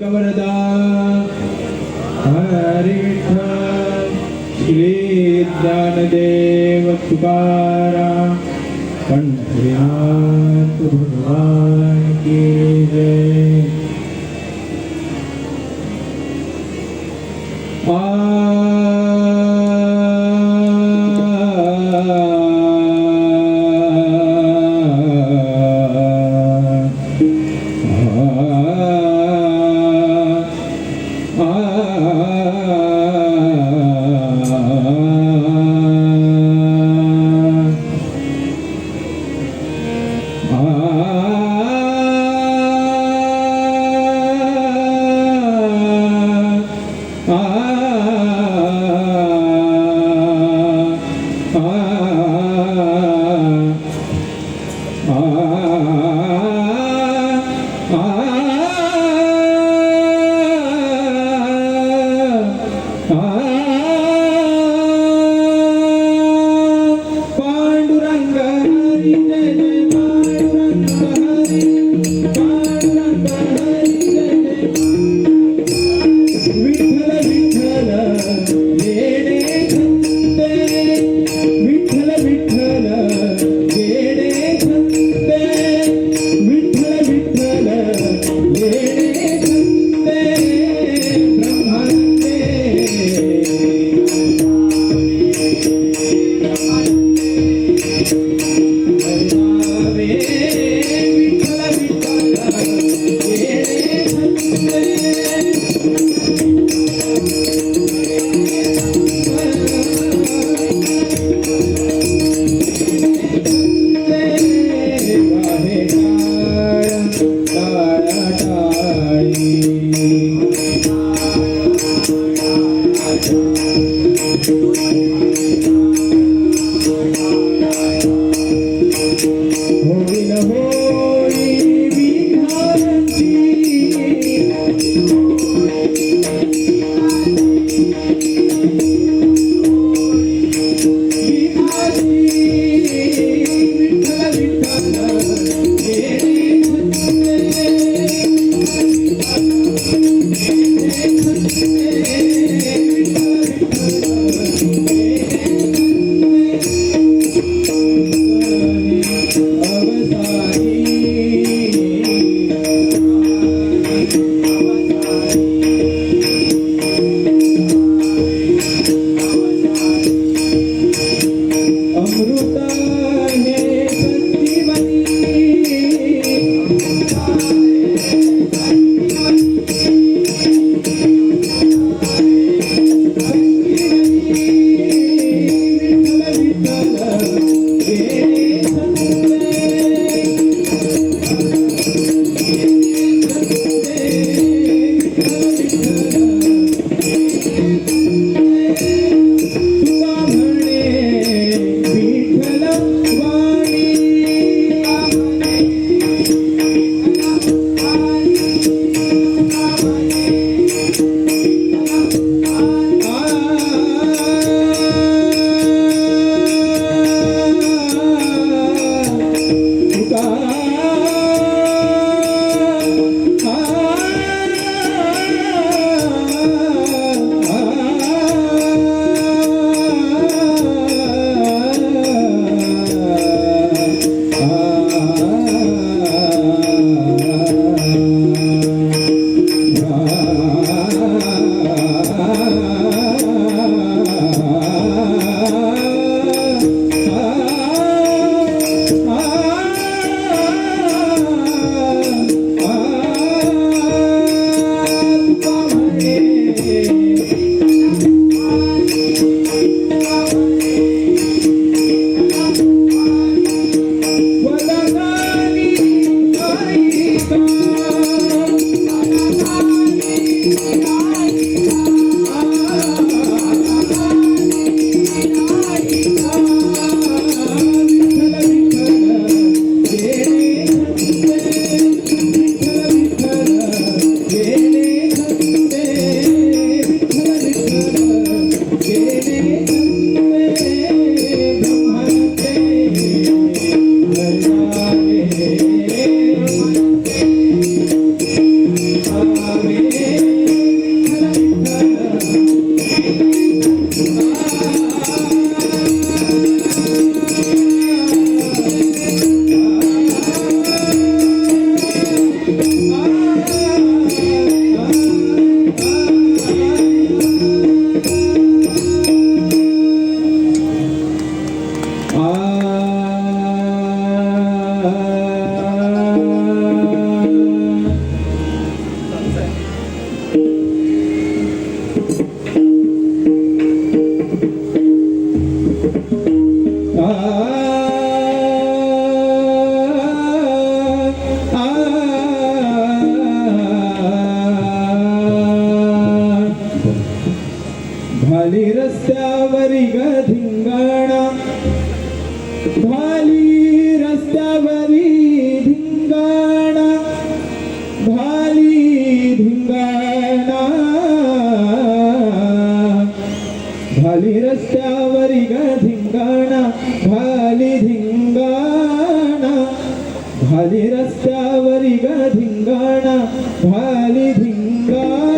कवरदा हरे विठ्ठल श्री ज्ञानदेव तुकाराम पंढरीनाथ भगवान की Senhor. Oh, Thank. भाली रस्त्यावरी धिंगाणा भाली रस्त्यावरी 怀里平安。